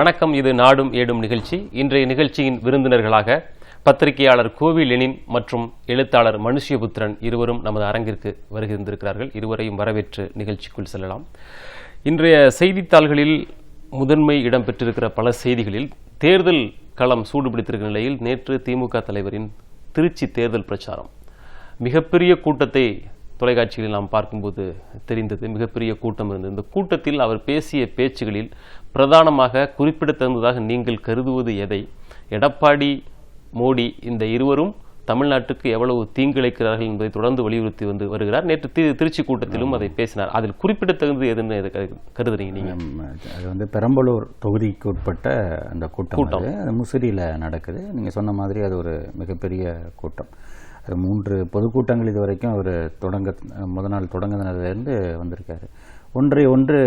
வணக்கம். இது நாடும் ஏடும் நிகழ்ச்சி. இன்றைய நிகழ்ச்சியின் விருந்தினர்களாக பத்திரிகையாளர் கோவி லெனின் மற்றும் எழுத்தாளர் மனுஷ்யபுத்திரன் இருவரும் நமது அரங்கிற்கு வருகின்றிருக்கிறார்கள். இருவரையும் வரவேற்று நிகழ்ச்சிக்குள் செல்லலாம். இன்றைய செய்தித்தாள்களில் முதன்மை இடம் பெற்றிருக்கிற பல செய்திகளில் தேர்தல் களம் சூடுபிடித்திருக்கிற நிலையில் நேற்று திமுக தலைவரின் திருச்சி தேர்தல் பிரச்சாரம். மிகப்பெரிய கூட்டத்தை தொலைக்காட்சிகளில் நாம் பார்க்கும்போது தெரிந்தது. மிகப்பெரிய கூட்டம் இருந்தது. இந்த கூட்டத்தில் அவர் பேசிய பேச்சுகளில் பிரதானமாக குறிப்பிடத்தகுந்ததாக நீங்கள் கருதுவது எதை? எடப்பாடி மோடி இந்த இருவரும் தமிழ்நாட்டுக்கு எவ்வளவு தீங்கிழைக்கிறார்கள் என்பதை தொடர்ந்து வலியுறுத்தி வந்து வருகிறார். நேற்று தி- திருச்சி கூட்டத்திலும் அதை பேசினார். அதில் குறிப்பிடத்தகுந்தது எதுன்னு எது கரு- கருதுறீங்க நீங்க? ம், அது வந்து பெரம்பலூர் தொகுதிக்கு உட்பட்ட அந்த கூட்டம் அது. முசிறியில் நடக்குது. நீங்கள் சொன்ன மாதிரி அது ஒரு மிகப்பெரிய கூட்டம். அது மூன்று பொதுக்கூட்டங்கள் இது வரைக்கும் அவர் தொடங்க முத நாள் தொடங்கினதுலேருந்து வந்திருக்காரு. ஒன்றை ஒன்று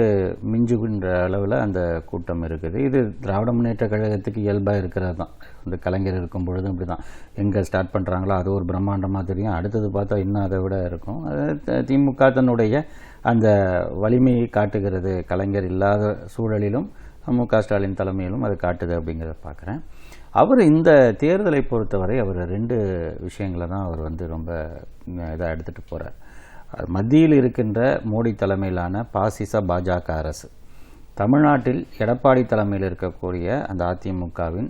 மிஞ்சுகின்ற அளவில் அந்த கூட்டம் இருக்குது. இது திராவிட முன்னேற்ற கழகத்துக்கு இயல்பாக இருக்கிறது தான் இந்த கலைஞர் இருக்கும் பொழுதும் இப்படி தான் எங்கே ஸ்டார்ட் பண்ணுறாங்களோ அது ஒரு பிரம்மாண்டமாக தெரியும். அடுத்தது பார்த்தா இன்னும் அதை விட இருக்கும். திமுக தன்னுடைய அந்த வலிமையை காட்டுகிறது. கலைஞர் இல்லாத சூழலிலும் மு க ஸ்டாலின் தலைமையிலும் அது காட்டுது அப்படிங்கிறத பார்க்குறேன். அவர் இந்த தேர்தலை பொறுத்தவரை அவர் ரெண்டு விஷயங்களை தான் அவர் வந்து ரொம்ப இதாக எடுத்துகிட்டு போகிறார் மத்தியில் இருக்கின்ற மோடி தலைமையிலான பாசிச பாஜக அரசு. தமிழ்நாட்டில் எடப்பாடி தலைமையில் இருக்கக்கூடிய அந்த அதிமுகவின்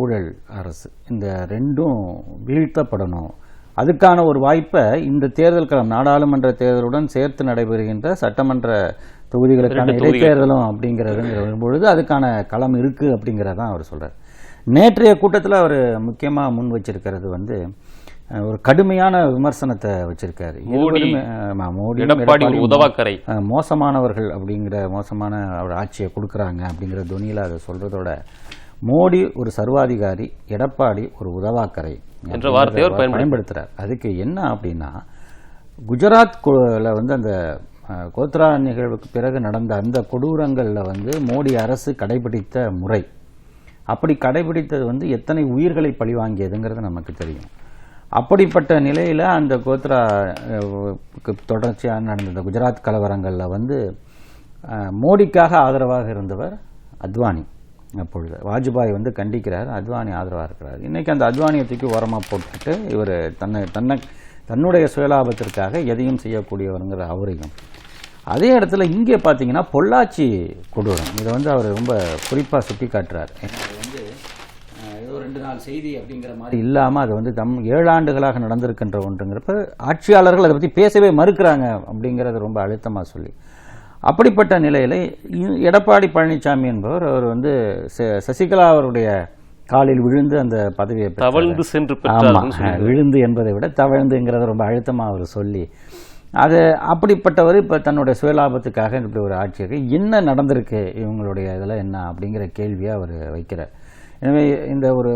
ஊழல் அரசு. இந்த ரெண்டும் வீழ்த்தப்படணும். அதுக்கான ஒரு வாய்ப்பை இந்த தேர்தல் களம் நாடாளுமன்ற தேர்தலுடன் சேர்த்து நடைபெறுகின்ற சட்டமன்ற தொகுதிகளுக்கான. இடைத்தேர்தலும் அப்படிங்கிறதுங்கிற வரும்பொழுது அதுக்கான களம் இருக்கு அப்படிங்கிறதான் அவர் சொல்றார். நேற்றைய கூட்டத்தில் அவர் முக்கியமாக முன் வச்சிருக்கிறது வந்து ஒரு கடுமையான விமர்சனத்தை வச்சிருக்காரு. மோடி, எடப்பாடி உதவாக்கரை. மோசமானவர்கள் அப்படிங்கிற மோசமான ஒரு ஆட்சியை கொடுக்குறாங்க அப்படிங்கிற துணியில் அதை சொல்றதோட மோடி ஒரு சர்வாதிகாரி எடப்பாடி ஒரு உதவாக்கரை என்ற வார்த்தையை அவர் பயன்படுத்தி- பயன்படுத்துறார். அதுக்கு என்ன அப்படின்னா குஜராத் கு- ல வந்து அந்த கோத்ரா நிகழ்வுக்கு பிறகு நடந்த அந்த கொடூரங்களில் வந்து மோடி அரசு கடைபிடித்த முறை. அப்படி கடைபிடித்தது வந்து எத்தனை உயிர்களை பழிவாங்கியதுங்கிறது நமக்கு தெரியும். அப்படிப்பட்ட நிலையில் அந்த கோத்ரா தொடர்ச்சியாக நடந்த இந்த குஜராத் கலவரங்களில் வந்து மோடிக்காக ஆதரவாக இருந்தவர் அத்வானி. அப்பொழுது வாஜ்பாய் வந்து கண்டிக்கிறார் அத்வானி ஆதரவாக இருக்கிறார். இன்றைக்கி அந்த அத்வானியை தூக்கி ஓரமாக போட்டுட்டு இவர் தன்னை தன்னை தன்னுடைய சுயலாபத்திற்காக எதையும் செய்யக்கூடியவருங்கிற அவரையும். அதே இடத்துல இங்கே பார்த்தீங்கன்னா பொள்ளாச்சி கொடூரம். இதை வந்து அவர் ரொம்ப குறிப்பாக சுட்டி காட்டுறார் வந்து ஏதோ ரெண்டு நாள் செய்தி அப்படிங்கிற மாதிரி இல்லாமல் அது வந்து தம் ஏழாண்டுகளாக நடந்திருக்கின்ற ஒன்றுங்கிறப்ப ஆட்சியாளர்கள் அதை பற்றி பேசவே மறுக்கிறாங்க அப்படிங்கிறத ரொம்ப அழுத்தமாக சொல்லி. அப்படிப்பட்ட நிலையில் எடப்பாடி பழனிசாமி என்பவர் அவர் வந்து ச- சசிகலா அவருடைய காலில் விழுந்து அந்த பதவியை. தவழ்ந்து சென்று ஆமா பெற்றார்னு சொல்லி விழுந்து என்பதை விட தவழ்ந்துங்கிறத ரொம்ப அழுத்தமா அவர் சொல்லி. அது அப்படிப்பட்டவர் இப்ப தன்னுடைய சுயலாபத்துக்காக இப்படி ஒரு ஆட்சியர் என்ன நடந்திருக்கு இவங்களுடைய இதில் என்ன அப்படிங்கிற கேள்வியை அவர் வைக்கிறார். எனவே இந்த ஒரு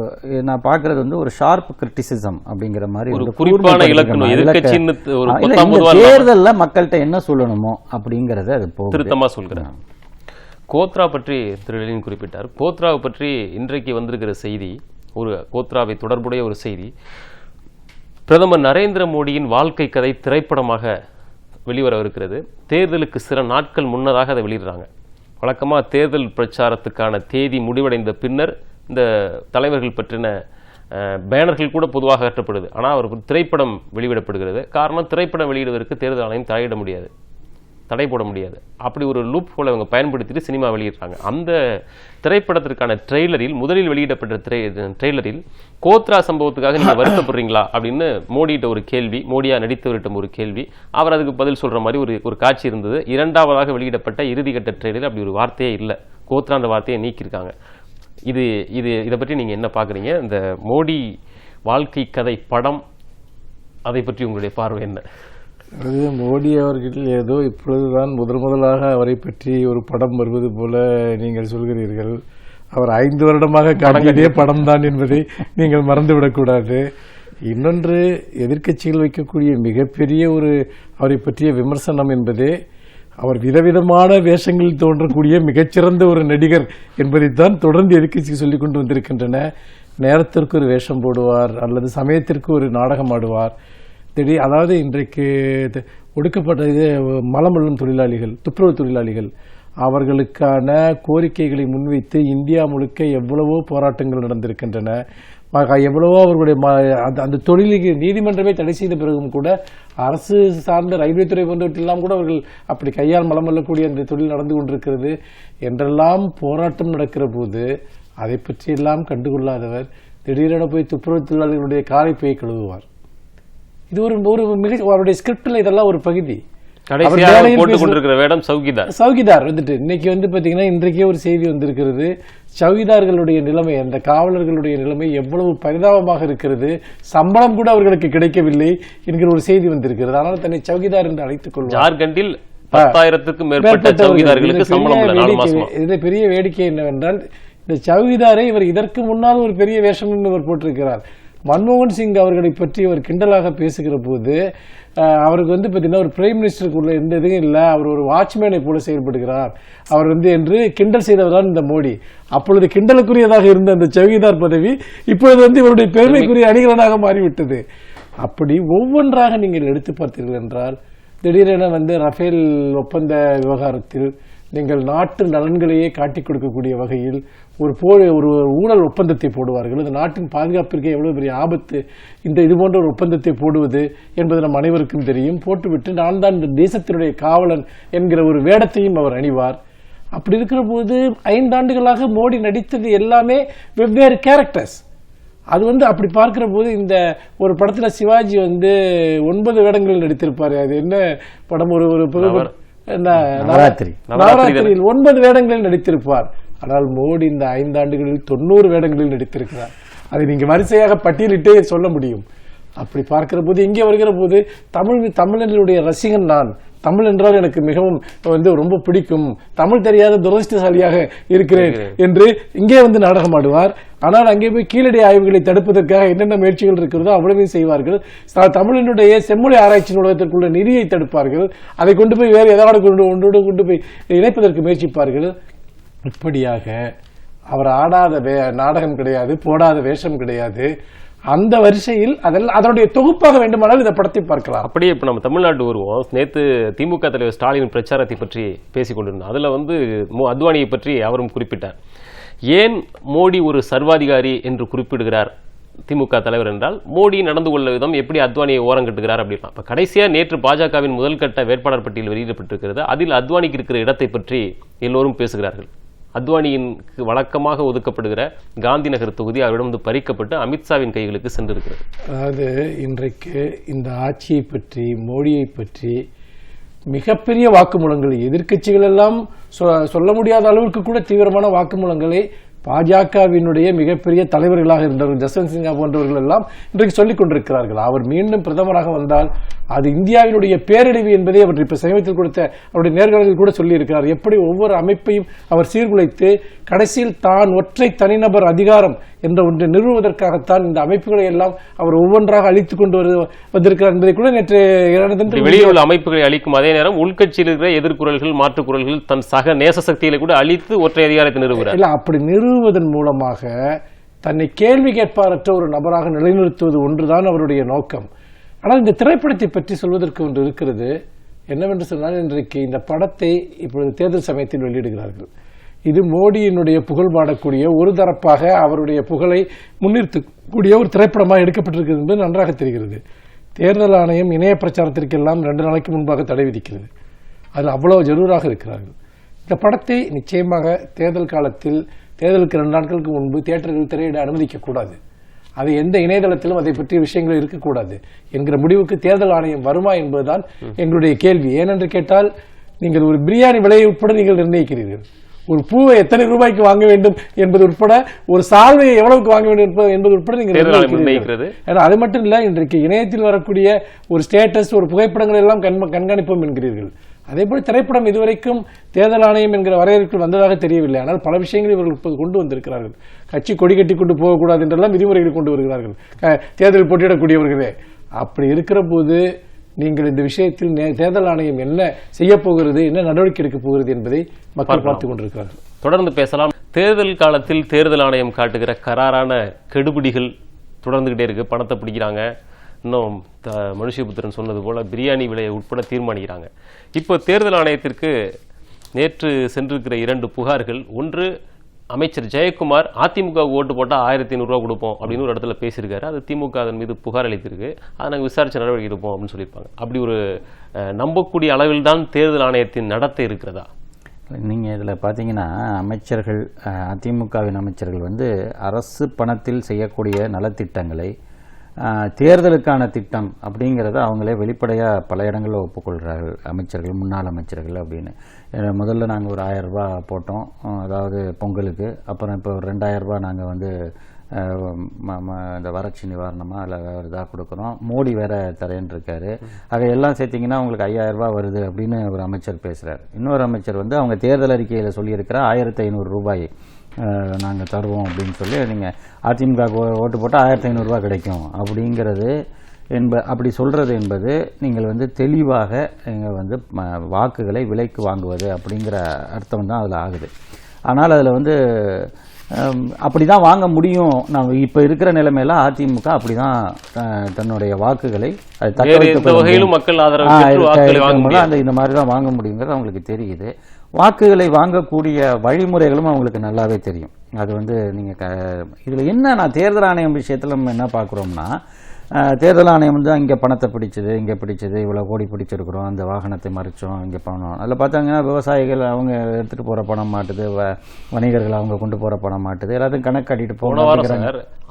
நான் பார்க்கிறது வந்து ஒரு ஷார்ப் கிரிட்டிசிசம் அப்படிங்கிற மாதிரி ஒரு குறிப்பான இலக்கணம், தேர்தல்ல மக்கள்கிட்ட என்ன சொல்லணுமோ அப்படிங்கறது அது போகுது. திருத்தமா சொல்கிறேன். கோத்ரா பற்றி திரு லெனின் குறிப்பிட்டார். கோத்ராவை பற்றி இன்றைக்கு வந்திருக்கிற செய்தி ஒரு கோத்ராவை தொடர்புடைய ஒரு செய்தி பிரதமர் நரேந்திர மோடியின் வாழ்க்கை கதை திரைப்படமாக வெளிவரவிருக்கிறது. தேர்தலுக்கு சில நாட்கள் முன்னதாக அதை வெளியிடுறாங்க. வழக்கமா தேர்தல் பிரச்சாரத்துக்கான தேதி முடிவடைந்த பின்னர் இந்த தலைவர்கள் பற்றின பேனர்கள் கூட பொதுவாக அகற்றப்படுது. ஆனால் அவர் திரைப்படம் வெளியிடப்படுகிறது. காரணம் திரைப்படம் வெளியிடுவதற்கு தேர்தல் ஆணையம் தலையிட முடியாது. தடை போட முடியாது. அப்படி ஒரு லூப் ஹோலை அவங்க பயன்படுத்திட்டு சினிமா வெளியிடுறாங்க. அந்த திரைப்படத்திற்கான ட்ரெய்லரில் முதலில் வெளியிடப்பட்ட ட்ரெய் ட்ரெய்லரில் கோத்ரா சம்பவத்துக்காக நீங்க வருத்தப்படுறீங்களா அப்படின்னு மோடிட்ட ஒரு கேள்வி மோடியா நடித்தவர்கிட்ட ஒரு கேள்வி. அவர் அதுக்கு பதில் சொல்ற மாதிரி ஒரு ஒரு காட்சி இருந்தது. இரண்டாவதாக வெளியிடப்பட்ட இறுதிக்கட்ட ட்ரெய்லரில் அப்படி ஒரு வார்த்தையே இல்லை. கோத்ரா அந்த வார்த்தையை நீக்கியிருக்காங்க. இது இது இதை பற்றி நீங்க என்ன பாக்குறீங்க இந்த மோடி வாழ்க்கை கதை படம் அதை பற்றி உங்களுடைய பார்வை என்ன? அது மோடி அவர்கள் ஏதோ இப்பொழுதுதான் முதல் முதலாக அவரை பற்றி ஒரு படம் வருவது போல நீங்கள் சொல்கிறீர்கள். அவர் ஐந்து வருடமாக காட்டியதே படம் தான் என்பதை நீங்கள் மறந்துவிடக்கூடாது இன்னொன்று எதிர்க்கட்சிகள் வைக்கக்கூடிய மிகப்பெரிய ஒரு அவரை பற்றிய விமர்சனம் என்பதே அவர் விதவிதமான வேஷங்களில் தோன்றக்கூடிய மிகச்சிறந்த ஒரு நடிகர் என்பதைத்தான் தொடர்ந்து எதிர்கட்சி சொல்லிக் கொண்டு வந்திருக்கின்றன. நேரத்திற்கு ஒரு வேஷம் போடுவார் அல்லது சமயத்திற்கு ஒரு நாடகம் ஆடுவார். திடீர் அதாவது இன்றைக்கு ஒடுக்கப்பட்ட இது மலமல்லும் தொழிலாளிகள் துப்புரவு தொழிலாளிகள் அவர்களுக்கான கோரிக்கைகளை முன்வைத்து இந்தியா முழுக்க எவ்வளவோ போராட்டங்கள் நடந்திருக்கின்றன. எவ்வளவோ அவர்களுடைய ம- அந்த- அந்த தொழிலுக்கு நீதிமன்றமே தடை செய்த பிறகும் கூட அரசு சார்ந்த ரயில்வே துறை போன்றவற்றெல்லாம் கூட அவர்கள் அப்படி கையால் மலம் வெல்லக்கூடிய அந்த தொழில் நடந்து கொண்டிருக்கிறது. என்றெல்லாம் போராட்டம் நடக்கிற போது அதை பற்றியெல்லாம் கண்டுகொள்ளாதவர் திடீரென போய் துப்புரவு தொழிலாளர்களுடைய காலை போய் கழுவுவார். இது ஒரு ஒரு மிக அவருடைய ஸ்கிரிப்டில் இதெல்லாம் ஒரு பகுதி. கடைசியாக கொண்டிருக்கிற வேடம் வந்துட்டு. இன்னைக்கு வந்து பாத்தீங்கன்னா இன்றைக்கே ஒரு செய்தி வந்திருக்கிறது. சௌகிதார்களுடைய நிலைமை அந்த காவலர்களுடைய நிலைமை எவ்வளவு பரிதாபமாக இருக்கிறது. சம்பளம் கூட அவர்களுக்கு கிடைக்கவில்லை என்கிற ஒரு செய்தி வந்திருக்கிறது. ஆனால் தன்னை சௌகிதார் என்று அழைத்துக் கொள்வார் ஜார்க்கண்டில் பத்தாயிரத்துக்கும் மேற்பட்ட இதுல சம்பளம் இதுல பெரிய வேடிக்கை என்னவென்றால் இந்த சௌகிதாரை இவர் இதற்கு முன்னால் ஒரு பெரிய வேஷம் இவர் போட்டிருக்கிறார். மன்மோகன் சிங் அவர்களை பற்றி அவர் கிண்டலாக பேசுகிற போது அவருக்கு வந்து பார்த்தீங்கன்னா ஒரு பிரைம் மினிஸ்டருக்குள்ள எந்த இதுவும் இல்லை அவர் ஒரு வாட்ச்மேனை போல செயல்படுகிறார். அவர் வந்து என்று கிண்டல் செய்தவர் தான் இந்த மோடி. அப்பொழுது கிண்டலுக்குரியதாக இருந்த அந்த சௌகிதார் பதவி இப்பொழுது வந்து இவருடைய பெருமைக்குரிய அணிகலனாக மாறிவிட்டது. அப்படி ஒவ்வொன்றாக நீங்கள் எடுத்து பார்த்தீர்கள் என்றால் திடீரென வந்து ரஃபேல் ஒப்பந்த விவகாரத்தில் நீங்கள் நாட்டு நலன்களையே காட்டிக் கொடுக்கக்கூடிய வகையில் ஒரு போ ஒரு ஊழல் ஒப்பந்தத்தை போடுவார்கள். இந்த நாட்டின் பாதுகாப்பிற்கு எவ்வளவு பெரிய ஆபத்து இந்த இது போன்ற ஒரு ஒப்பந்தத்தை போடுவது என்பது நம் அனைவருக்கும் தெரியும். போட்டுவிட்டு நான் தான் இந்த தேசத்தினுடைய காவலன் என்கிற ஒரு வேடத்தையும் அவர் அணிவார். அப்படி இருக்கிற போது ஐந்தாண்டுகளாக மோடி நடித்தது எல்லாமே வெவ்வேறு கேரக்டர்ஸ் அது வந்து அப்படி பார்க்கிற போது இந்த ஒரு படத்துல சிவாஜி வந்து ஒன்பது வேடங்களில் நடித்திருப்பாரு. அது என்ன படம்? ஒரு ஒரு நவராத்திரி. நவராத்திரியில் ஒன்பது வேடங்களில் நடித்திருப்பார். ஆனால் மோடி இந்த ஐந்தாண்டுகளில் தொண்ணூறு வேடங்களில் நடித்திருக்கிறார். அதை நீங்க வரிசையாக பட்டியலிட்டே சொல்ல முடியும். அப்படி பார்க்கிற போது இங்கே வருகிற போது தமிழ் தமிழர்களுடைய ரசிகன் நான். தமிழ் என்றால் எனக்கு மிகவும் வந்து ரொம்ப பிடிக்கும். தமிழ் தெரியாத துரதிருஷ்டசாலியாக இருக்கிறேன் என்று இங்கே வந்து நாடகம் ஆடுவார். ஆனால் அங்கே போய் கீழடி ஆய்வுகளை தடுப்பதற்காக என்னென்ன முயற்சிகள் இருக்கிறதோ அவ்வளவையும் செய்வார்கள். தமிழினுடைய செம்மொழி ஆராய்ச்சி நூலகத்திற்குள்ள நிதியை தடுப்பார்கள். அதை கொண்டு போய் வேறு ஏதாவது கொண்டு ஒன்றோடு கொண்டு போய் இணைப்பதற்கு முயற்சிப்பார்கள். இப்படியாக அவர் ஆடாத வே நாடகம் கிடையாது போடாத வேஷம் கிடையாது. அந்த வரிசையில் அதெல்லாம் அதனுடைய தொகுப்பாக வேண்டுமானால் இந்த படத்தை பார்க்கலாம். அப்படியே இப்போ நம்ம தமிழ்நாட்டு வருவோம். நேத்து திமுக தலைவர் ஸ்டாலின் பிரச்சாரத்தை பற்றி பேசிக் கொண்டிருந்தோம் வந்து மோ அத்வானியை பற்றி அவரும் குறிப்பிட்டார். ஏன் மோடி ஒரு சர்வாதிகாரி என்று குறிப்பிடுகிறார் திமுக தலைவர் என்றால் மோடி நடந்து கொள்ள விதம் எப்படி அத்வானியை ஓரம் கட்டுகிறார் அப்படின்னா இப்போ கடைசியாக நேற்று பாஜகவின் முதல் கட்ட வேட்பாளர் பட்டியல் வெளியிடப்பட்டிருக்கிறது. அதில் அத்வானிக்கு இருக்கிற இடத்தை பற்றி எல்லோரும் பேசுகிறார்கள். அத்வானியின் வழக்கமாக ஒதுக்கப்படுகிற காந்தி நகர் தொகுதி அவரிடம் வந்து பறிக்கப்பட்டு அமித்ஷாவின் கைகளுக்கு சென்றிருக்கிறது. அதாவது இன்றைக்கு இந்த ஆட்சியை பற்றி மோடியை பற்றி மிகப்பெரிய வாக்குமூலங்கள் எதிர்கட்சிகள் எல்லாம் சொ- சொல்ல முடியாத அளவுக்கு கூட தீவிரமான வாக்குமூலங்களை பாஜகவினுடைய மிகப்பெரிய தலைவர்களாக இருந்தவர்கள் ஜஸ்வந்த் சின்ஹா போன்றவர்கள் எல்லாம் இன்றைக்கு சொல்லிக் கொண்டிருக்கிறார்கள். அவர் மீண்டும் பிரதமராக வந்தால் அது இந்தியாவினுடைய பேரழிவு என்பதை அவர் இப்ப சமீபத்தில் கொடுத்த அவருடைய நேர்காணலில் கூட சொல்லியிருக்கிறார். எப்படி ஒவ்வொரு அமைப்பையும் அவர் சீர்குலைத்து கடைசியில் தான் ஒற்றை தனிநபர் அதிகாரம் என்ற ஒன்றை நிறுவுவதற்காகத்தான் இந்த அமைப்புகளை எல்லாம் அவர் ஒவ்வொன்றாக அழித்துக் கொண்டு வரு வந்திருக்கிறார் என்பதை கூட நேற்று வெளியில் உள்ள அமைப்புகளை அளிக்கும் அதே நேரம் உள்கட்சியில் இருக்கிற எதிர்குரல்கள் மாற்றுக் குரல்கள் தன் சக நேச சக்திகளை கூட அழித்து ஒற்றை அதிகாரத்தை நிறுவுகிறார். இல்ல அப்படி நிறுவுவதன் மூலமாக தன்னை கேள்வி கேட்பாரற்ற ஒரு நபராக நிலைநிறுத்துவது ஒன்றுதான் அவருடைய நோக்கம். ஆனால் இந்த திரைப்படத்தை பற்றி சொல்வதற்கு ஒன்று இருக்கிறது. என்னவென்று சொன்னால் இன்றைக்கு இந்த படத்தை இப்பொழுது தேர்தல் சமயத்தில் வெளியிடுகிறார்கள். இது மோடியினுடைய புகழ் பாடக்கூடிய ஒரு தரப்பாக அவருடைய புகழை முன்னிறுத்தக்கூடிய ஒரு திரைப்படமாக எடுக்கப்பட்டிருக்கிறது என்பது நன்றாக தெரிகிறது. தேர்தல் ஆணையம் இணைய பிரச்சாரத்திற்கெல்லாம் ரெண்டு நாளைக்கு முன்பாக தடை விதிக்கிறது. அதில் அவ்வளவு ஜரூராக இருக்கிறார்கள். இந்த படத்தை நிச்சயமாக தேர்தல் காலத்தில் தேர்தலுக்கு ரெண்டு நாட்களுக்கு முன்பு தியேட்டர்கள் திரையிட அனுமதிக்க கூடாது அது எந்த இணையதளத்திலும் அதை பற்றிய விஷயங்கள் இருக்கக்கூடாது. என்கிற முடிவுக்கு தேர்தல் ஆணையம் வருமா என்பதுதான் எங்களுடைய கேள்வி. ஏனென்று கேட்டால் நீங்கள் ஒரு பிரியாணி விலையை உட்பட நீங்கள் நிர்ணயிக்கிறீர்கள். ஒரு பூவை எத்தனை ரூபாய்க்கு வாங்க வேண்டும் என்பது உட்பட ஒரு சால்வையை எவ்வளவுக்கு வாங்க வேண்டும் என்பது- உட்பட நீங்கள். நிர்ணயிக்கிறது. ஏன்னா அது மட்டும் இல்ல இன்றைக்கு இணையத்தில் வரக்கூடிய ஒரு ஸ்டேட்டஸ் ஒரு புகைப்படங்கள் எல்லாம் கண்காணிப்போம் என்கிறீர்கள். அதே போல திரைப்படம் இதுவரைக்கும் தேர்தல் ஆணையம் என்கிற வரையறைக்குள் வந்ததாக தெரியவில்லை. ஆனால் பல விஷயங்களை இவர்கள் இப்போது கொண்டு வந்திருக்கிறார்கள். கட்சி கொடி கட்டி கொண்டு போகக்கூடாது என்றெல்லாம் விதிமுறைகளை கொண்டு வருகிறார்கள். தேர்தலில் போட்டியிடக்கூடியவர்களே. அப்படி இருக்கிற போது நீங்கள் இந்த விஷயத்தில் தேர்தல் ஆணையம் என்ன செய்ய போகிறது என்ன நடவடிக்கை எடுக்க போகிறது என்பதை மக்கள் பார்த்துக் கொண்டிருக்கிறார்கள். தொடர்ந்து பேசலாம். தேர்தல் காலத்தில் தேர்தல் ஆணையம் காட்டுகிற கராரான கெடுபிடிகள் தொடர்ந்துகிட்டே இருக்கு. பணத்தை பிடிக்கிறாங்க. இன்னும் த- மனுஷபுத்திரன் சொன்னது போல பிரியாணி விலையை உட்பட தீர்மானிக்கிறாங்க. இப்போ தேர்தல் ஆணையத்திற்கு நேற்று சென்றிருக்கிற இரண்டு புகார்கள். ஒன்று அமைச்சர் ஜெயக்குமார் அதிமுக ஓட்டு போட்டால் ஆயிரத்தி ஐநூறுரூவா கொடுப்போம் அப்படின்னு ஒரு இடத்துல பேசியிருக்காரு. அது திமுக அதன் மீது புகார் அளித்திருக்கு. அதை நாங்கள் விசாரிச்சு நடவடிக்கை எடுப்போம் அப்படின்னு சொல்லியிருப்பாங்க. அப்படி ஒரு நம்பக்கூடிய அளவில் தான் தேர்தல் ஆணையத்தின் நடத்தை இருக்கிறதா? நீங்கள் இதில் பார்த்தீங்கன்னா அமைச்சர்கள் அதிமுகவின் அமைச்சர்கள் வந்து அரசு பணத்தில் செய்யக்கூடிய நலத்திட்டங்களை தேர்தலுக்கான திட்டம் அப்படிங்கிறத அவங்களே வெளிப்படையாக பல இடங்களில் ஒப்புக்கொள்கிறார்கள் அமைச்சர்கள் முன்னாள் அமைச்சர்கள் அப்படின்னு. முதல்ல நாங்கள் ஒரு ஆயிரம் ரூபாய் போட்டோம். அதாவது பொங்கலுக்கு. அப்புறம் இப்போ ஒரு ரெண்டாயிரம் ரூபாய் நாங்கள் வந்து ம- இந்த வறட்சி நிவாரணமாக இல்லை வேறு இதாக கொடுக்குறோம். மோடி வேற தரேன்னு இருக்காரு. ஆக எல்லாம் சேர்த்திங்கன்னா உங்களுக்கு ஐயாயிரம் ரூபாய் வருது அப்படின்னு ஒரு அமைச்சர் பேசுகிறார் இன்னொரு அமைச்சர் வந்து அவங்க தேர்தல் அறிக்கையில் சொல்லியிருக்கிற ஆயிரத்தி ஐநூறு ரூபாய். நாங்கள் தருவோம் அப்படின்னு சொல்லி நீங்கள் அதிமுக ஓட்டு போட்டால் ஆயிரத்தி ஐநூறுரூவா கிடைக்கும். அப்படிங்கிறது என்ப அப்படி சொல்கிறது என்பது நீங்கள் வந்து தெளிவாக நீங்கள் வந்து வாக்குகளை விலைக்கு வாங்குவது அப்படிங்கிற அர்த்தம் தான் அதில் ஆகுது. ஆனால் அதில் வந்து அப்படி தான் வாங்க முடியும். நம்ம இப்போ இருக்கிற நிலைமையில அதிமுக அப்படி தான் தன்னுடைய வாக்குகளை அது தக்க முடியும். மக்கள் அந்த இந்த மாதிரி தான் வாங்க முடியுங்கிறது அவங்களுக்கு தெரியுது. வாக்குகளை வாங்கக்கூடிய வழிமுறைகளும் அவங்களுக்கு நல்லாவே தெரியும். அது வந்து நீங்கள் க இதில் என்ன நான் தேர்தல் ஆணையம் விஷயத்தில் நம்ம என்ன பார்க்குறோம்னா தேர்தல் ஆணையம் வந்து இங்கே பணத்தை பிடிச்சது இங்கே பிடிச்சது இவ்வளோ கோடி பிடிச்சிருக்கிறோம் அந்த வாகனத்தை மறிச்சோம் இங்கே பணம் அதில் பார்த்தாங்கன்னா விவசாயிகள் அவங்க எடுத்துகிட்டு போகிற பணம் மாட்டுது வ- வணிகர்கள் அவங்க கொண்டு போகிற பணம் மாட்டுது எல்லாத்தையும் கணக்கு காட்டிட்டு போகணும்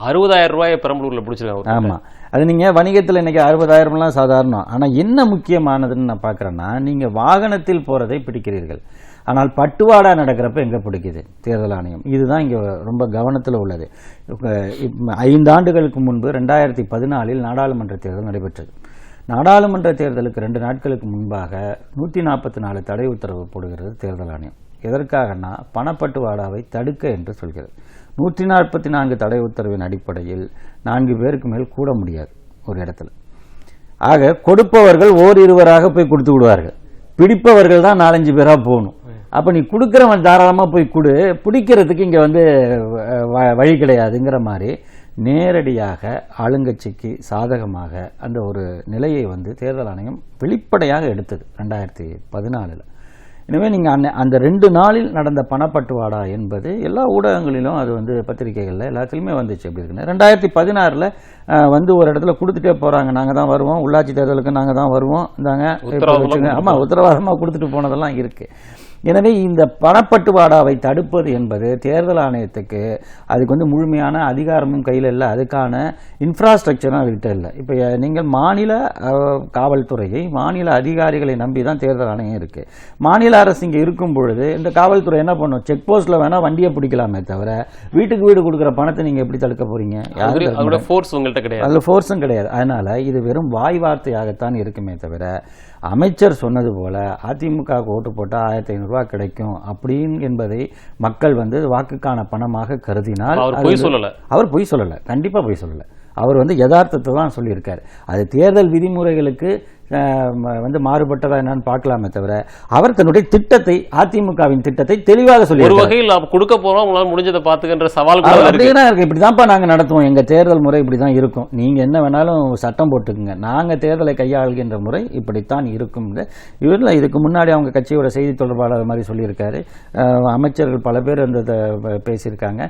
அறுபதாயிரம் ரூபாயை பெரம்பலூர்ல பிடிச்சிருக்காங்க ஆமா. அது நீங்க வணிகத்தில் இன்னைக்கு அறுபதாயிரம்லாம் சாதாரணம். ஆனா என்ன முக்கியமானதுன்னு நான் பார்க்கறேன்னா நீங்க வாகனத்தில் போறதை பிடிக்கிறீர்கள். ஆனால் பட்டுவாடா நடக்கிறப்ப எங்கே பிடிக்குது? தேர்தல் ஆணையம். இதுதான் இங்கே ரொம்ப கவனத்தில் உள்ளது. ஐந்தாண்டுகளுக்கு முன்பு ரெண்டாயிரத்தி பதினாலில் நாடாளுமன்ற தேர்தல் நடைபெற்றது. நாடாளுமன்ற தேர்தலுக்கு ரெண்டு நாட்களுக்கு முன்பாக நூற்றி நாற்பத்தி நாலு தடை உத்தரவு போடுகிறது தேர்தல் ஆணையம். எதற்காகனா பணப்பட்டுவாடாவை தடுக்க என்று சொல்கிறது. நூற்றி நாற்பத்தி நான்கு தடை உத்தரவின் அடிப்படையில் நான்கு பேருக்கு மேல் கூட முடியாது ஒரு இடத்துல. ஆக கொடுப்பவர்கள் ஓர் இருவராக போய் கொடுத்து விடுவார்கள். பிடிப்பவர்கள் தான் நாலஞ்சு பேராக போகணும். அப்ப நீ கொடுக்கிறவன் தாராளமா போய் கொடு. பிடிக்கிறதுக்கு இங்க வந்து வழி கிடையாதுங்கிற மாதிரி நேரடியாக ஆளுங்கட்சிக்கு சாதகமாக அந்த ஒரு நிலையை வந்து தேர்தல் ஆணையம் வெளிப்படையாக எடுத்தது ரெண்டாயிரத்தி பதினாலில். எனவே நீங்கள் அந்த அந்த ரெண்டு நாளில் நடந்த பணப்பட்டுவாடா என்பது எல்லா ஊடகங்களிலும் அது வந்து பத்திரிகைகளில் எல்லாத்துலேயுமே வந்துச்சு எப்படி இருக்குன்னு. ரெண்டாயிரத்தி பதினாறில் வந்து ஒரு இடத்துல கொடுத்துட்டே போகிறாங்க நாங்கள் தான் வருவோம். உள்ளாட்சி தேர்தலுக்கு நாங்கள் தான் வருவோம். இந்தாங்க இப்ப உத்தரவாதம்லாம் வச்சுங்க. ஆமா உத்தரவாதமாக கொடுத்துட்டு போனதெல்லாம் இருக்கு. எனவே இந்த பணப்பட்டுவாடாவை தடுப்பது என்பது தேர்தல் ஆணையத்துக்கு அதுக்கு வந்து முழுமையான அதிகாரமும் கையில் இல்லை. அதுக்கான இன்ஃப்ராஸ்ட்ரக்சரும் அதுக்கிட்ட இல்லை. இப்போ நீங்கள் மாநில காவல்துறையை மாநில அதிகாரிகளை நம்பி தான் தேர்தல் ஆணையம் இருக்கு. மாநில அரசு இங்கே இருக்கும் பொழுது இந்த காவல்துறை என்ன பண்ணும்? செக் போஸ்ட்ல வேணா வண்டியை பிடிக்கலாமே தவிர வீட்டுக்கு வீடு கொடுக்குற பணத்தை நீங்க எப்படி தடுக்க கிடையாது. அதுல ஃபோர்ஸும் கிடையாது. அதனால இது வெறும் வாய் வார்த்தையாகத்தான் இருக்குமே தவிர அமைச்சர் சொன்னது போல அதிமுக ஓட்டு போட்டால் ஆயிரத்தி ஐநூறுரூவா கிடைக்கும் அப்படின்னு என்பதை மக்கள் வந்து வாக்குக்கான பணமாக கருதினால் அவர் பொய் சொல்லல. அவர் பொய் சொல்லல. கண்டிப்பா பொய் சொல்லல. அவர் வந்து யதார்த்தத்தை தான் சொல்லியிருக்காரு. அது தேர்தல் விதிமுறைகளுக்கு வந்து மாறுபட்டதா என்னன்னு பார்க்கலாமே தவிர அவர் தன்னுடைய திட்டத்தை அதிமுகவின் திட்டத்தை தெளிவாக ஒரு சொல்லி வகையில் நாம் கொடுக்க போறோம் உங்களால முடிஞ்சதை பாத்துக்கின்ற சவால் அப்படிதான் இருக்கு. இப்படிதான்ப்பா நாங்க நடத்துவோம். எங்க தேர்தல் முறை இப்படிதான் இருக்கும். நீங்க என்ன வேணாலும் சட்டம் போட்டுக்குங்க. நாங்க தேர்தலை கையாளுகின்ற முறை இப்படித்தான் இருக்கும். இவரில் இதுக்கு முன்னாடி அவங்க கட்சியோட செய்தி தொடர்பாளர் மாதிரி சொல்லியிருக்காரு. அமைச்சர்கள் பல பேர் அந்த பேசியிருக்காங்க.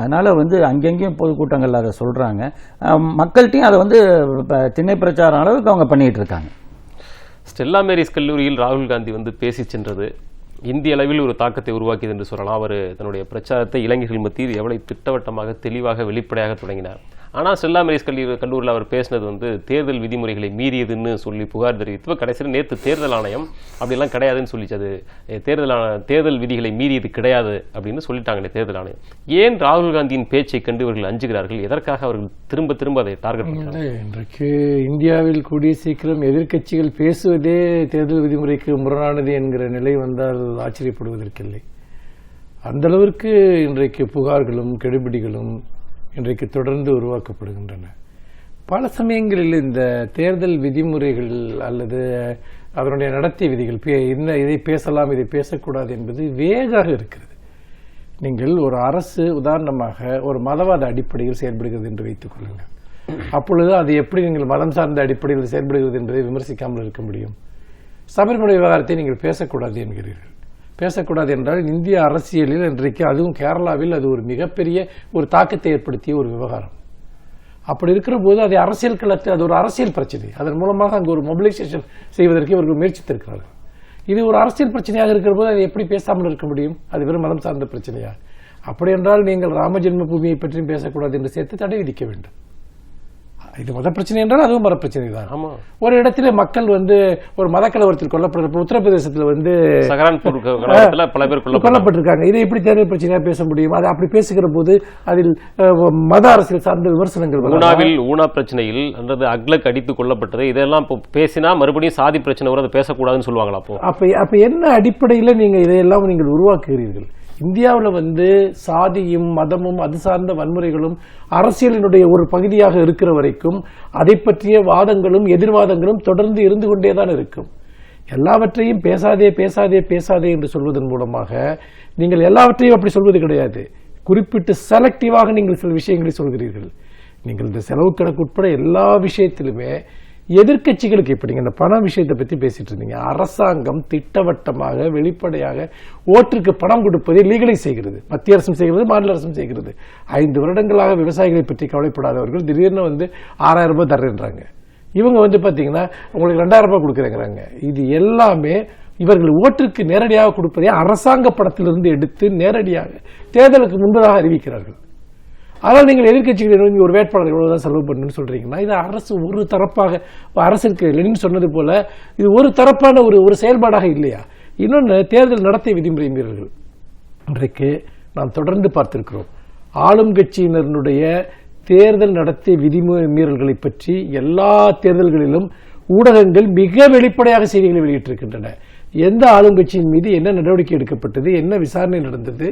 அதனால வந்து அங்கங்கேயும் பொதுக்கூட்டங்கள்ல அதை சொல்றாங்க. அம், மக்கள்கிட்டயும் அதை வந்து திண்ணை பிரச்சாரம் அளவுக்கு அவங்க பண்ணிட்டு இருக்காங்க ஸ்டெல்லா மேரிஸ் கல்லூரியில் ராகுல் காந்தி வந்து பேசி சென்றது இந்திய அளவில் ஒரு தாக்கத்தை உருவாக்கியது என்று சொல்லலாம். அவர் தன்னுடைய பிரச்சாரத்தை இளைஞர்கள் மத்தியில் எவ்வளவு திட்டவட்டமாக தெளிவாக வெளிப்படையாக தொடங்கினார். ஆனால் ஸ்டெல்லா கல்லூரி கல்லூரியில் அவர் பேசினது வந்து தேர்தல் விதிமுறைகளை மீறியதுன்னு சொல்லி புகார் தெரிவித்து கடைசியில் நேற்று தேர்தல் ஆணையம் அப்படிலாம் கிடையாதுன்னு சொல்லிச்சு. அது தேர்தல் தேர்தல் விதிகளை மீறியது கிடையாது அப்படின்னு சொல்லிட்டாங்களே தேர்தல் ஆணையம். ஏன் ராகுல் காந்தியின் பேச்சை கண்டு இவர்கள் அஞ்சுகிறார்கள்? எதற்காக அவர்கள் திரும்ப திரும்ப அதை டார்கெட் பண்ணுறாங்க இன்றைக்கு இந்தியாவில் கூடிய சீக்கிரம் எதிர்க்கட்சிகள் பேசுவதே தேர்தல் விதிமுறைக்கு முரணானது என்கிற நிலை வந்தால் ஆச்சரியப்படுவதற்கில்லை. அந்த அளவிற்கு இன்றைக்கு புகார்களும் கெடுபிடிகளும் இன்றைக்கு தொடர்ந்து உருவாக்கப்படுகின்றன. பல சமயங்களில் இந்த தேர்தல் விதிமுறைகள் அல்லது அதனுடைய நடத்தை விதிகள் பே- இந்த இதை பேசலாம் இதை பேசக்கூடாது என்பது வேகாக இருக்கிறது. நீங்கள் ஒரு அரசு உதாரணமாக ஒரு மதவாத அடிப்படையில் செயல்படுகிறது என்று வைத்துக் கொள்ளுங்கள். அப்பொழுது அது எப்படி நீங்கள் மதம் சார்ந்த அடிப்படையில் செயல்படுகிறது என்பதை விமர்சிக்காமல் இருக்க முடியும்? சபரிமலை விவகாரத்தை நீங்கள் பேசக்கூடாது என்கிறீர்கள். பேசக்கூடாது என்றால் இந்திய அரசியலில் இன்றைக்கு அதுவும் கேரளாவில் அது ஒரு மிகப்பெரிய ஒரு தாக்கத்தை ஏற்படுத்திய ஒரு விவகாரம். அப்படி இருக்கிற போது அதை அரசியல் களத்தில் அது ஒரு அரசியல் பிரச்சனை. அதன் மூலமாக அங்கு ஒரு மொபிலைசேஷன் செய்வதற்கு இவர்கள் முயற்சித்திருக்கிறார்கள். இது ஒரு அரசியல் பிரச்சனையாக இருக்கிற போது அதை எப்படி பேசாமல் இருக்க முடியும்? அது வெறும் மதம் சார்ந்த பிரச்சனையா? அப்படி என்றால் நீங்கள் ராமஜென்ம பூமியை பற்றியும் பேசக்கூடாது என்று சேர்த்து தடை விதிக்க வேண்டும். இது மத பிரச்சனை என்றால் அதுவும் மத பிரச்சனை தான். ஆமா. ஒரு இடத்துல மக்கள் வந்து ஒரு மத கலவரத்தில் கொல்லப்படுறப்ப உத்தரப்பிரதேசத்தில் வந்து பல பேர் கொல்லப்பட்டிருக்காங்க. இதை எப்படி தேர்தல் பிரச்சனையா பேச முடியும்? அது அப்படி பேசுகிற போது அதில் மத அரசியல் சார்ந்த விமர்சனங்கள். ஊனாவில் ஊனா பிரச்சனையில் அல்லது அக்லக் அடித்து கொல்லப்பட்டது. இதெல்லாம் இப்போ பேசினா மறுபடியும் சாதி பிரச்சனை வரும். அதை பேசக்கூடாதுன்னு சொல்லுவாங்களா அப்போ? அப்ப அப்ப என்ன அடிப்படையில் நீங்க இதையெல்லாம் நீங்கள் உருவாக்குகிறீர்கள்? இந்தியாவில் வந்து சாதியும் மதமும் அது சார்ந்த வன்முறைகளும் அரசியலினுடைய ஒரு பகுதியாக இருக்கிற வரைக்கும் அதை பற்றிய வாதங்களும் எதிர்வாதங்களும் தொடர்ந்து இருந்து கொண்டேதான் இருக்கும். எல்லாவற்றையும் பேசாதே பேசாதே பேசாதே என்று சொல்வதன் மூலமாக நீங்கள் எல்லாவற்றையும் அப்படி சொல்வது கிடையாது. குறிப்பிட்டு செலக்டிவாக நீங்கள் சில விஷயங்களை சொல்கிறீர்கள். நீங்கள் இந்த செலவு கணக்கு உட்பட எல்லா விஷயத்திலுமே எதிர்க்கட்சிகளுக்கு எப்படிங்க இந்த பண விஷயத்தை பத்தி பேசிட்டு இருந்தீங்க? அரசாங்கம் திட்டவட்டமாக வெளிப்படையாக ஓட்டிற்கு பணம் கொடுப்பதை லீகலை செய்கிறது. மத்திய அரசும் செய்கிறது மாநில அரசும் செய்கிறது. ஐந்து வருடங்களாக விவசாயிகளை பற்றி கவலைப்படாதவர்கள் திடீர்னு வந்து ஆறாயிரம் ரூபாய் தர்றேன்றாங்க. இவங்க வந்து பாத்தீங்கன்னா உங்களுக்கு ரெண்டாயிரம் ரூபாய் கொடுக்குறேங்கிறாங்க. இது எல்லாமே இவர்கள் ஓட்டிற்கு நேரடியாக கொடுப்பதை அரசாங்க படத்திலிருந்து எடுத்து நேரடியாக தேர்தலுக்கு முன்பதாக அறிவிக்கிறார்கள். ஆனால் நீங்கள் எதிர்க்கட்சிகள் ஒரு வேட்பாளர் இவ்வளவுதான் செலவு பண்ணணும்னு சொல்றீங்கன்னா இது அரசு ஒரு தரப்பாக அரசுக்கு லெனின் சொன்னது போல இது ஒரு தரப்பான ஒரு ஒரு செயல்பாடாக இல்லையா? இன்னொன்று தேர்தல் நடத்தை விதிமுறை மீறல்கள். இன்றைக்கு நாம் தொடர்ந்து பார்த்திருக்கிறோம். ஆளும் கட்சியினருடைய தேர்தல் நடத்தை விதிமுறை மீறல்களை பற்றி எல்லா தேர்தல்களிலும் ஊடகங்கள் மிக வெளிப்படையாக செய்திகளை வெளியிட்டிருக்கின்றன. எந்த ஆளும் கட்சியின் மீது என்ன நடவடிக்கை எடுக்கப்பட்டது என்ன விசாரணை நடந்தது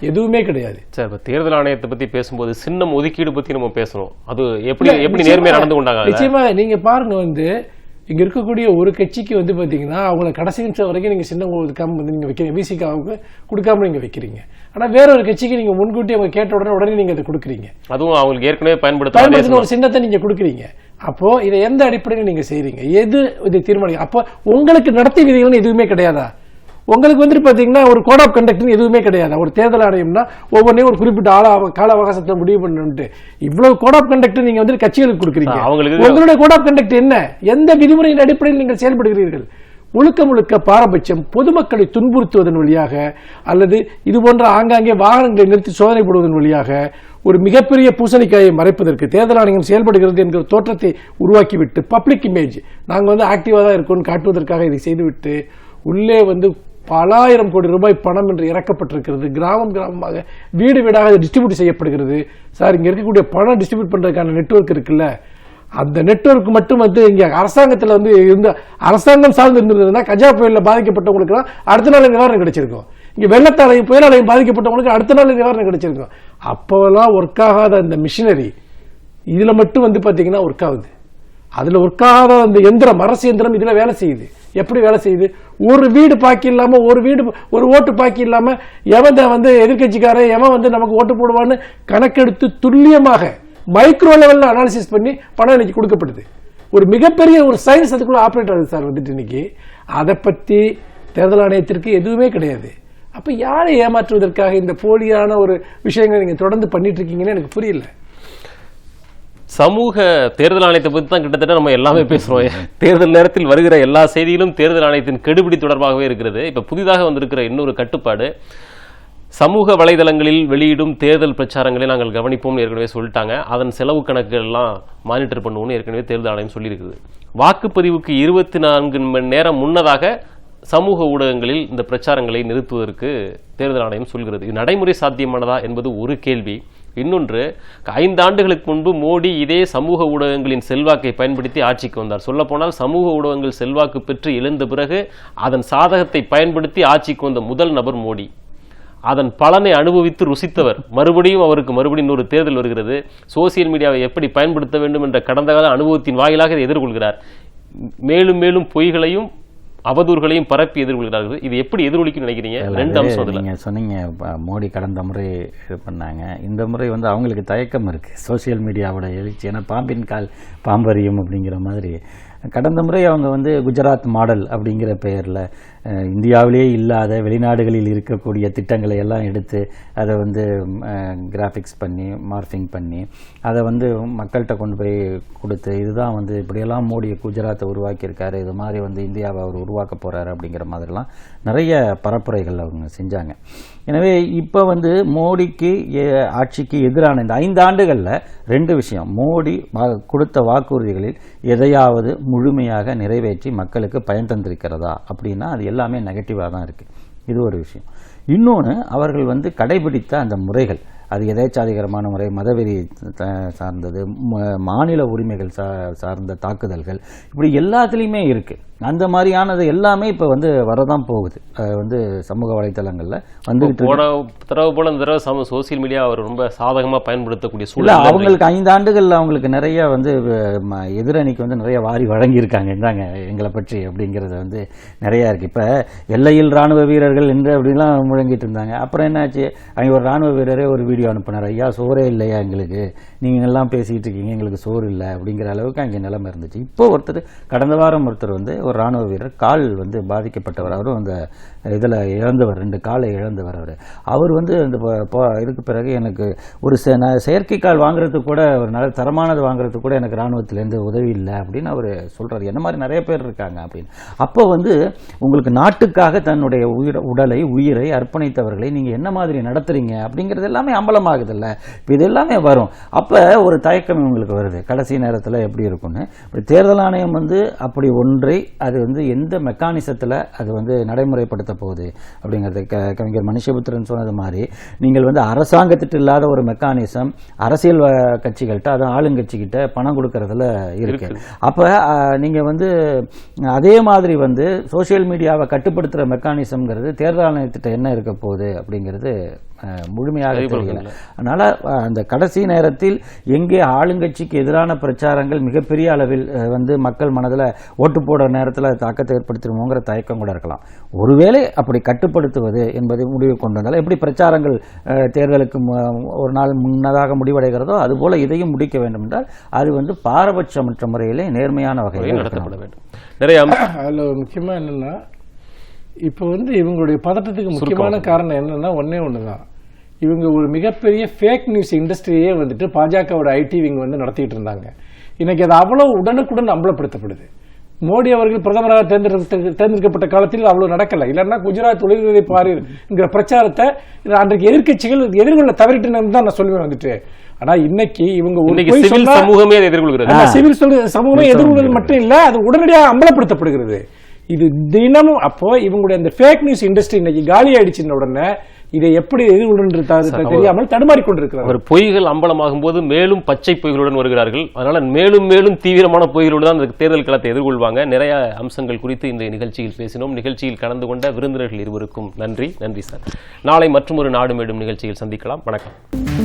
எதுவுமே கிடையாது. சார் இப்ப தேர்தல் ஆணையத்தை பத்தி பேசும்போது சின்னம் ஒதுக்கீடு பத்தி நம்ம பேசணும். அது எப்படி எப்படி நிச்சயமா- நேர்மையா நடந்து கொண்டாங்க அதுல? நிச்சயமா நீங்க பாருங்க வந்து இங்க இருக்கக்கூடிய ஒரு கட்சிக்கு வந்து பாத்தீங்கன்னா அவங்கள கடைசி நிமிஷம் வரைக்கும் நீங்க சின்ன ஒதுக்காம வந்து நீங்க வைக்கிறீங்க. விசிகாவுக்கு கொடுக்காம நீங்க வைக்கிறீங்க. ஆனா வேற ஒரு கட்சிக்கு நீங்க முன்கூட்டி அவங்க கேட்ட உடனே உடனே நீங்க அதை கொடுக்குறீங்க. அதுவும் அவங்களுக்கு ஏற்கனவே பயன்படுத்த ஒரு சின்னத்தை நீங்க கொடுக்குறீங்க. அப்போ இதை எந்த அடிப்படையில் நீங்க செய்றீங்க? எது இது தீர்மானிக்க அப்போ உங்களுக்கு நடத்தை விதிகள்னு எதுவுமே கிடையாதா? உங்களுக்கு வந்துட்டு பாத்தீங்கன்னா ஒரு கோட் ஆஃப் கண்டக்ட்னு எதுவுமே கிடையாது. ஒரு தேர்தல் ஆணையம்னா ஒவ்வொன்றையும் ஒரு குறிப்பிட்ட ஆள கால அவகாசத்தை முடிவு பண்ணணும்ட்டு. இவ்வளவு கோட் ஆஃப் கண்டக்ட் நீங்க வந்து கட்சிகளுக்கு கொடுக்குறீங்க. அவங்களுக்கு உங்களுடைய கோட் ஆஃப் கண்டக்ட் என்ன? எந்த விதிமுறையின் அடிப்படையில் நீங்கள் செயல்படுகிறீர்கள்? முழுக்க முழுக்க பாரபட்சம் பொதுமக்களை துன்புறுத்துவதன் வழியாக அல்லது இது போன்ற ஆங்காங்கே வாகனங்களை நிறுத்தி சோதனை போடுவதன் வழியாக ஒரு மிகப்பெரிய பூசணிக்காயை மறைப்பதற்கு தேர்தல் ஆணையம் செயல்படுகிறது என்கிற தோற்றத்தை உருவாக்கிவிட்டு பப்ளிக் இமேஜ் நாங்க வந்து ஆக்டிவா தான் இருக்கோம்னு காட்டுவதற்காக இதை செய்துவிட்டு உள்ளே வந்து பலாயிரம் கோடி ரூபாய் பணம் என்று இறக்கப்பட்டிருக்கிறது. கிராமம் கிராமமாக வீடு வீடாக டிஸ்ட்ரிபியூட் செய்யப்படுகிறது. சார் இங்கே இருக்கக்கூடிய பணம் டிஸ்ட்ரிபியூட் பண்றதுக்கான நெட்ஒர்க் இருக்குல்ல? அந்த நெட்வொர்க் மட்டும் வந்து இங்கே அரசாங்கத்தில் வந்து இருந்த அரசாங்கம் சார்ந்து இருந்திருந்ததுன்னா கஜா புயலில் பாதிக்கப்பட்டவங்களுக்கு அடுத்த நாள் நிவாரணம் கிடைச்சிருக்கும். இங்கே வெள்ளத்தாலையும் புயலாலையும் பாதிக்கப்பட்டவங்களுக்கு அடுத்த நாள் நிவாரணம் கிடைச்சிருக்கும். அப்போலாம் ஒர்க் ஆகாத அந்த மிஷினரி இதில் மட்டும் வந்து பார்த்தீங்கன்னா ஒர்க் ஆகுது. அதில் ஒர்க் ஆகாத அந்த எந்திரம் அரசு எந்திரம் இதில் வேலை செய்யுது. எப்படி வேலை செய்யுது? ஒரு வீடு பாக்கி இல்லாம ஒரு வீடு ஒரு ஓட்டு பாக்கி இல்லாம எவன் வந்து எதிர்க்கட்சிக்காரன் எவன் வந்து நமக்கு ஓட்டு போடுவான்னு கணக்கெடுத்து துல்லியமாக மைக்ரோ லெவல்ல அனாலிசிஸ் பண்ணி பணம் இன்னைக்கு கொடுக்கப்படுது. ஒரு மிகப்பெரிய ஒரு சயின்ஸ் அதுக்குள்ள ஆப்ரேட் ஆகுது சார் வந்துட்டு இன்னைக்கு. அதை பத்தி தேர்தல் ஆணையத்திற்கு எதுவுமே கிடையாது. அப்ப யாரை ஏமாற்றுவதற்காக இந்த போலியான ஒரு விஷயங்களை நீங்க தொடர்ந்து பண்ணிட்டு இருக்கீங்கன்னு எனக்கு புரியல. சமூக தேர்தல் ஆணையத்தை பத்தி தான் கிட்டத்தட்ட நம்ம எல்லாமே பேசுறோம். தேர்தல் நேரத்தில் வருகிற எல்லா செய்தியிலும் தேர்தல் ஆணையத்தின் கெடுபிடி தொடர்பாகவே இருக்கிறது. இப்ப புதிதாக வந்திருக்கிற இன்னொரு கட்டுப்பாடு சமூக வலைதளங்களில் வெளியிடும் தேர்தல் பிரச்சாரங்களை நாங்கள் கவனிப்போம்னு ஏற்கனவே சொல்லிட்டாங்க. அதன் செலவு கணக்குகள் எல்லாம் மானிட்டர் பண்ணுவோம்னு ஏற்கனவே தேர்தல் ஆணையம் சொல்லியிருக்குது. வாக்குப்பதிவுக்கு இருபத்தி நான்கு மணி நேரம் முன்னதாக சமூக ஊடகங்களில் இந்த பிரச்சாரங்களை நிறுத்துவதற்கு தேர்தல் ஆணையம் சொல்கிறது. இது நடைமுறை சாத்தியமானதா என்பது ஒரு கேள்வி. இன்னொன்று ஐந்து ஆண்டுகளுக்கு முன்பு மோடி இதே சமூக ஊடகங்களின் செல்வாக்கை பயன்படுத்தி ஆட்சிக்கு வந்தார். சொல்லப்போனால் சமூக ஊடகங்கள் செல்வாக்கு பெற்று எழுந்த பிறகு அதன் சாதகத்தை பயன்படுத்தி ஆட்சிக்கு வந்த முதல் நபர் மோடி. அதன் பலனை அனுபவித்து ருசித்தவர். மறுபடியும் அவருக்கு மறுபடியும் இன்னொரு தேர்தல் வருகிறது. சோசியல் மீடியாவை எப்படி பயன்படுத்த வேண்டும் என்ற கடந்த கால அனுபவத்தின் வாயிலாக எதிர்கொள்கிறார். மேலும் மேலும் பொய்களையும் அவதூறுகளையும் பரப்பி எதிர்கொள்கிறார்கள். இது எப்படி எதிரொலிக்கும் நினைக்கிறீங்க? ரெண்டு அம்சம் அதுல. நீங்க சொன்னீங்க மோடி கடந்த முறை இது பண்ணாங்க. இந்த முறை வந்து அவங்களுக்கு தயக்கம் இருக்கு. சோசியல் மீடியாவோட எழுச்சி. ஏன்னா பாம்பின் கால் பாம்பரியும் அப்படிங்கிற மாதிரி. கடந்த முறை அவங்க வந்து குஜராத் மாடல் அப்படிங்கிற பெயரில் இந்தியாவிலேயே இல்லாத வெளிநாடுகளில் இருக்கக்கூடிய திட்டங்களை எல்லாம் எடுத்து அதை வந்து கிராஃபிக்ஸ் பண்ணி மார்ஃபிங் பண்ணி அதை வந்து மக்கள்கிட்ட கொண்டு போய் கொடுத்து இதுதான் வந்து இப்படியெல்லாம் மோடி குஜராத்தை உருவாக்கியிருக்காரு இது மாதிரி வந்து இந்தியாவை அவர் உருவாக்க போகிறாரு அப்படிங்கிற மாதிரிலாம் நிறைய பரப்புரைகள் அவங்க செஞ்சாங்க. எனவே இப்போ வந்து மோடிக்கு ஆட்சிக்கு எதிரான இந்த ஐந்து ஆண்டுகளில் ரெண்டு விஷயம். மோடி கொடுத்த வாக்குறுதிகளில் எதையாவது முழுமையாக நிறைவேற்றி மக்களுக்கு பயன் தந்திருக்கிறதா அப்படின்னா அது எல்லாமே நெகட்டிவாக தான் இருக்குது இது ஒரு விஷயம். இன்னொன்று அவர்கள் வந்து கடைபிடித்த அந்த முறைகள். அது எதேச்சாதிகரமான முறை மதவெறி சார்ந்தது மாநில உரிமைகள் சா சார்ந்த தாக்குதல்கள். இப்படி எல்லாத்துலேயுமே இருக்குது அந்த மாதிரியானது எல்லாமே இப்போ வந்து வரதான் போகுது. வந்து சமூக வலைத்தளங்களில் இருக்கு. போன தடவை போல இந்த தடவை சம சோசியல் மீடியா அவர் ரொம்ப சாதகமா பயன்படுத்தக்கூடிய சூழல் அவங்களுக்கு ஐந்து ஆண்டுகள்ல அவங்களுக்கு நிறைய வந்து எதிரணிக்கு வந்து நிறைய வாரி வழங்கியிருக்காங்க. இந்தாங்க எங்களை பற்றி அப்படிங்கிறது வந்து நிறைய இருக்கு. இப்ப எல்லையில் ராணுவ வீரர்கள் என்று அப்படிலாம் முழங்கிட்டு இருந்தாங்க. அப்புறம் என்னாச்சு? அவங்க ஒரு ராணுவ வீரரே ஒரு வீடியோ அனுப்பினார். ஐயா சோறே இல்லையா எங்களுக்கு? நீங்கள் எல்லாம் பேசிகிட்டு இருக்கீங்க எங்களுக்கு சோறு இல்லை அப்படிங்கிற அளவுக்கு அங்கே நிலைமை இருந்துச்சு. இப்போ ஒருத்தர் கடந்த வாரம் ஒருத்தர் வந்து ஒரு ராணுவ வீரர் கால் வந்து பாதிக்கப்பட்டவர். அவரும் அந்த இதில் இழந்தவர் ரெண்டு காலை இழந்தவர் அவர். அவர் வந்து அந்த இதுக்கு பிறகு எனக்கு ஒரு செ- நான் செயற்கை கால் வாங்குறதுக்கு கூட ஒரு நல்ல தரமானது வாங்குறதுக்கு கூட எனக்கு ராணுவத்திலேருந்து உதவி இல்லை அப்படின்னு அவர் சொல்கிறார் என்ன மாதிரி நிறைய பேர் இருக்காங்க அப்படின்னு. அப்போ வந்து உங்களுக்கு நாட்டுக்காக தன்னுடைய உயிர் உடலை உயிரை அர்ப்பணித்தவர்களை நீங்கள் என்ன மாதிரி நடத்துறீங்க அப்படிங்கிறது எல்லாமே அம்பலமாகுதில்ல. இப்போ இது எல்லாமே வரும். அப்போ ஒரு தயக்கம் இவங்களுக்கு வருது. கடைசி நேரத்தில் எப்படி இருக்கும்னு. இப்படி தேர்தல் ஆணையம் வந்து அப்படி ஒன்றை அது வந்து எந்த மெக்கானிசத்தில் அது வந்து நடைமுறைப்படுத்த போகுது அப்படிங்கிறது க கவிஞர் மனுஷபுத்திரன் சொன்னது மாதிரி நீங்கள் வந்து அரசாங்கத்திட்ட இல்லாத ஒரு மெக்கானிசம் அரசியல் கட்சிகள்கிட்ட அது ஆளுங்கட்சிகிட்ட பணம் கொடுக்கறதுல இருக்கு. அப்போ நீங்கள் வந்து அதே மாதிரி வந்து சோஷியல் மீடியாவை கட்டுப்படுத்துகிற மெக்கானிசம்ங்கிறது தேர்தல் ஆணையத்திட்ட என்ன இருக்க போகுது அப்படிங்கிறது முழுமையாக தெரியல. அதனால அந்த கடைசி நேரத்தில் எங்கே ஆளுங்கட்சிக்கு எதிரான பிரச்சாரங்கள் மிகப்பெரிய அளவில் வந்து மக்கள் மனதில் ஓட்டு போடுற நேரத்தில் தாக்கத்தை ஏற்படுத்திடுமோங்கிற தயக்கம் கூட இருக்கலாம். ஒருவேளை அப்படி கட்டுப்படுத்துவது என்பதை முடிவு கொண்டு வந்தால் எப்படி பிரச்சாரங்கள் தேர்தலுக்கு ஒரு நாள் முன்னதாக முடிவடைகிறதோ அதுபோல இதையும் முடிக்க வேண்டும் என்றால் அது வந்து பாரபட்சமற்ற முறையிலே நேர்மையான வகையில் நடத்தப்பட வேண்டும். நிறைய அம்ச- அதுல முக்கியமா என்னன்னா இப்போ வந்து இவங்களுடைய பதட்டத்துக்கு முக்கியமான காரணம் என்னன்னா ஒண்ணே ஒண்ணுதான். இவங்க ஒரு மிகப்பெரிய ஃபேக் நியூஸ் இண்டஸ்ட்ரியே வந்துட்டு பாஜகவோட ஐடி விங் வந்து நடத்திட்டு இருந்தாங்க. இன்னைக்கு அது அவ்வளவு உடனுக்குடன் அம்பலப்படுத்தப்படுது. மோடி அவர்கள் பிரதமராக தேர்ந்தெடுக்க தேர்ந்தெடுக்கப்பட்ட காலத்தில் அவ்வளவு நடக்கல. இல்லைன்னா குஜராத் தொழில்களை பாருங்கிற பிரச்சாரத்தை அன்றைக்கு எதிர்க்கட்சிகள் எதிர்கொள்ள தவறிட்டுன்னு தான் நான் சொல்லுவேன் வந்துட்டு. ஆனா இன்னைக்கு இவங்க சமூகமே எதிர்கொள்கிறது. சிவில் சமூகமே எதிர்கொள்வது மட்டும் இல்ல அது உடனடியாக அம்பலப்படுத்தப்படுகிறது. இது தினமும் அப்போ இவங்களுடைய அந்த ஃபேக் நியூஸ் இண்டஸ்ட்ரி இன்னைக்கு காலி ஆயிடுச்சுன்ன உடனே இதை எப்படி எதிர்கொள்ன்று தெரியாமல் தடுமாறி கொண்டிருக்கிறார் அவர் பொய்கள் அம்பலமாகும் போது மேலும் பச்சை பொய்களுடன் வருகிறார்கள். அதனால மேலும் மேலும் தீவிரமான பொய்களோடு தான் அந்த தேர்தல் களத்தை எதிர்கொள்வாங்க. நிறைய அம்சங்கள் குறித்து இந்த நிகழ்ச்சியில் பேசினோம். நிகழ்ச்சியில் கலந்து கொண்ட விருந்தினர்கள் இருவருக்கும் நன்றி. நன்றி சார். நாளை மற்றும் ஒரு நாடு மேடும் நிகழ்ச்சியில் சந்திக்கலாம். வணக்கம்.